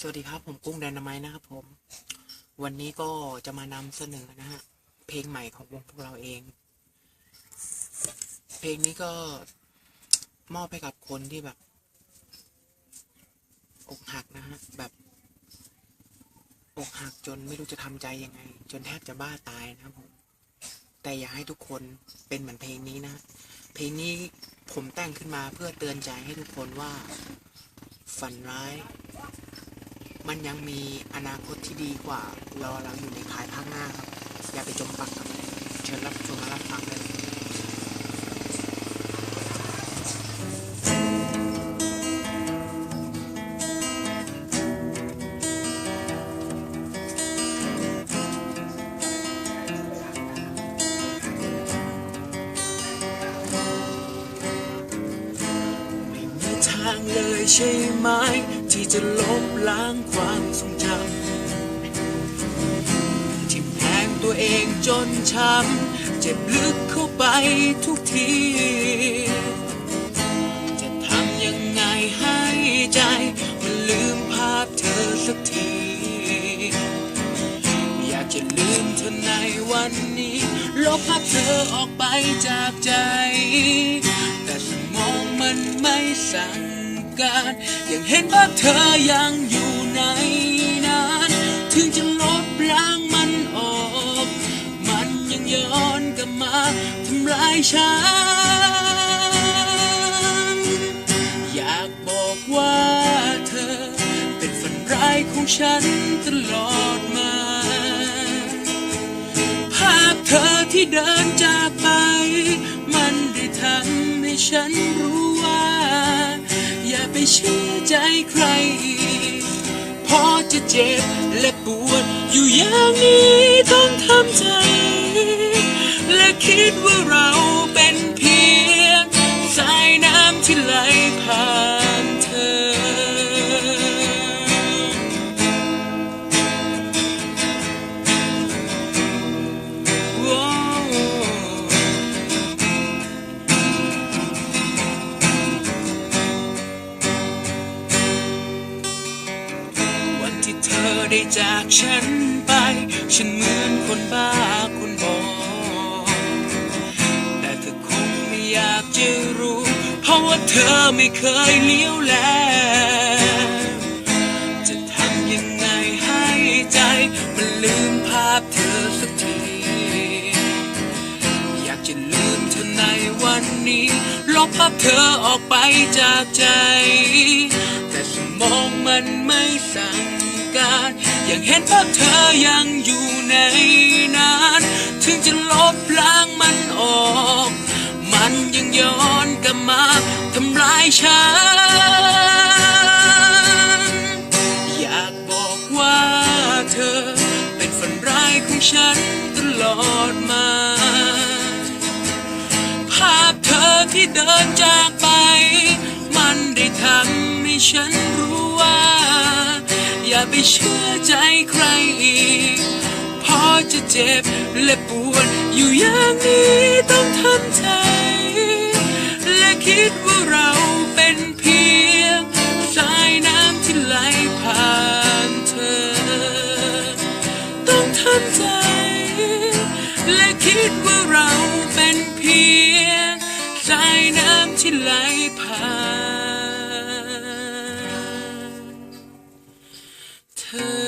สวัสดีครับผมกุ้งแดนนาไมนะครับผม วันนี้ก็จะมานำเสนอนะฮะเพลงใหม่ของวงพวกเราเอง เพลงนี้ก็มอบให้กับคนที่แบบอกหักนะฮะแบบอกหักจนไม่รู้จะทำใจยังไง จนแทบจะบ้าตายนะครับผมแต่อยากให้ทุกคนเป็นเหมือนเพลงนี้นะ เพลงนี้ผมแต่งขึ้นมาเพื่อเตือนใจให้ทุกคนว่าฝันร้าย มันยังมีอนาคตที่ดีกว่ารอเราอยู่ในภายภาคหน้าครับ อย่าไปจมปักกับเชิญรับชมและรับฟังเลยไม่มีทางเลยใช่ไหม ที่จะลบล้างความทรงจำที่แพงตัวเองจนช้ำเจ็บลึกเข้าไปทุกที จะทำยังไงให้ใจ มันลืมภาพเธอสักที อยากจะลืมเธอในวันนี้ ลบภาพเธอออกไปจากใจ แต่สมองมันไม่สั่ง การ ยังเห็นภาพเธอยังอยู่ในนั้น ถึงจะลบล้างมันออก มันยังย้อนกลับมาทำร้ายฉัน อยากบอกว่าเธอ เป็นฝันร้ายของฉันตลอดมา ภาพเธอที่เดินจากไป มันได้ทำให้ฉันรู้ เชื่อใจใครอีกพอจะเจ็บและปวดอยู่อย่างนี้ต้องทำใจ และคิดว่าเรา ได้จากฉันไป ฉันเหมือนคนบ้าคนบอแต่เธอคงไม่อยากจะรู้ เพราะว่าเธอไม่เคยเลี้ยวแล จะทำยังไงให้ใจ มันลืมภาพเธอสักที อยากจะลืมเธอในวันนี้ ลบภาพเธอออกไปจากใจ แต่สมองมันไม่สั่ง การยังเห็นภาพเธอยังอยู่ในนั้นถึงจะลบล้างมันออก มันยังย้อนกลับมาทำร้ายฉัน อยากบอกว่าเธอเป็นฝันร้ายของฉันตลอดมา ภาพเธอที่เดินจากไป มันได้ทำให้ฉันรู้ว่า อย่าไปเชื่อใจใครอีกเพอจะเจ็บและปวดอยู่อย่างนี้ต้องทำใจ และคิดว่าเราเป็นเพียง สายน้ำที่ไหลผ่านเธอ ต้องทำใจ และคิดว่าเราเป็นเพียง สายน้ำที่ไหลผ่าน เธอ